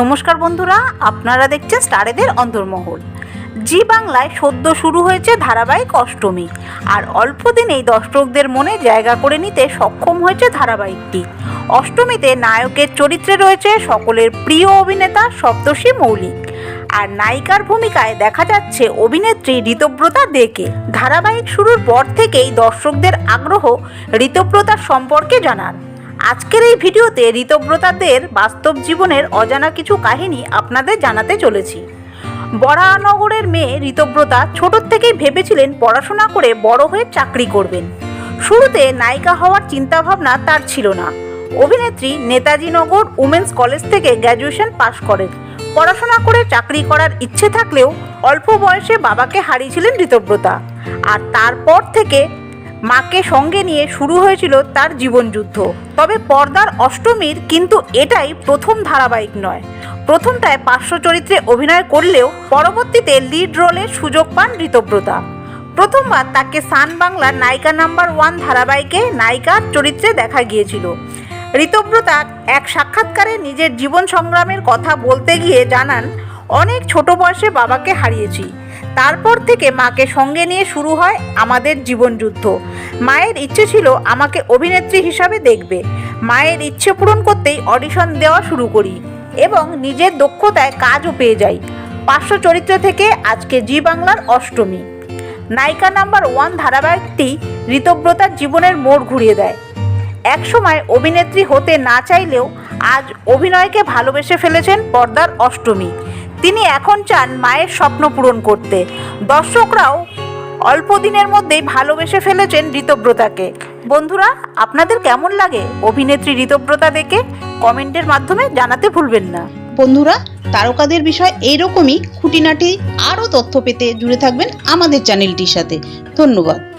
নমস্কার বন্ধুরা, আপনারা দেখছেন স্টারেদের অন্তর্মহল। জি বাংলায় সদ্য শুরু হয়েছে ধারাবাহিক অষ্টমী, আর অল্প দিনেই দর্শকদের মনে জায়গা করে নিতে সক্ষম হয়েছে ধারাবাহিকটি। অষ্টমীতে নায়কের চরিত্রে রয়েছে সকলের প্রিয় অভিনেতা সপ্তর্ষি মৌলিক, আর নায়িকার ভূমিকায় দেখা যাচ্ছে অভিনেত্রী ঋতব্রতা দেকে। ধারাবাহিক শুরুর পর থেকেই দর্শকদের আগ্রহ ঋতব্রতার সম্পর্কে জানার আজকের এই ভিডিওতে ঋতব্রতাদের বাস্তব জীবনের অজানা কিছু কাহিনী আপনাদের জানাতে চলেছি। বরানগরের মেয়ে ঋতব্রতা ছোট থেকেই ভেবেছিলেন পড়াশোনা করে বড় হয়ে চাকরি করবেন। শুরুতে নায়িকা হওয়ার চিন্তাভাবনা তার ছিল না। অভিনেত্রী নেতাজি নগর উমেন্স কলেজ থেকে গ্র্যাজুয়েশন পাশ করেন। পড়াশোনা করে চাকরি করার ইচ্ছে থাকলেও অল্প বয়সে বাবাকে হারিয়েছিলেন ঋতব্রতা। আর তারপর থেকে মাকে সঙ্গে নিয়ে শুরু হয়েছিল তার জীবনযুদ্ধ তবে পর্দার অষ্টমীর কিন্তু এটাই প্রথম ধারাবাহিক নয়। প্রথমটায় পার্শ্ব চরিত্রে অভিনয় করলেও পরবর্তীতে লিড রোলের সুযোগ পান ঋতব্রতা। প্রথমবার তাকে সান বাংলার নায়িকা নাম্বার ওয়ান ধারাবাহিকে নায়িকার চরিত্রে দেখা গিয়েছিল। ঋতব্রতা এক সাক্ষাৎকারে নিজের জীবন সংগ্রামের কথা বলতে গিয়ে জানান, অনেক ছোট বয়সে বাবাকে হারিয়েছি। তারপর থেকে মাকে সঙ্গে নিয়ে শুরু হয় আমাদের জীবনযুদ্ধ মায়ের ইচ্ছে ছিল আমাকে অভিনেত্রী হিসাবে দেখবে। মায়ের ইচ্ছে পূরণ করতেই অডিশন দেওয়া শুরু করি এবং নিজের দক্ষতায় কাজও পেয়ে যাই। পার্শ্ব চরিত্র থেকে আজকে জি বাংলার অষ্টমী। নায়িকা নাম্বার ওয়ান ধারাবাহিকটি ঋতব্রতার জীবনের মোড় ঘুরিয়ে দেয়। একসময় অভিনেত্রী হতে না চাইলেও আজ অভিনয়কে ভালোবেসে ফেলেছেন পর্দার অষ্টমী। তিনি এখন চান মায়ের স্বপ্ন পূরণ করতে। দর্শকরাও অল্প দিনের মধ্যেই ভালোবেসে ফেলেছেন ঋতব্রতাকে। বন্ধুরা, আপনাদের কেমন লাগে অভিনেত্রী ঋতব্রতা দেখে? কমেন্টের মাধ্যমে জানাতে ভুলবেন না। বন্ধুরা, তারকাদের বিষয় এইরকমই। খুঁটিনাটি আরও তথ্য পেতে জুড়ে থাকবেন আমাদের চ্যানেলটির সাথে। ধন্যবাদ।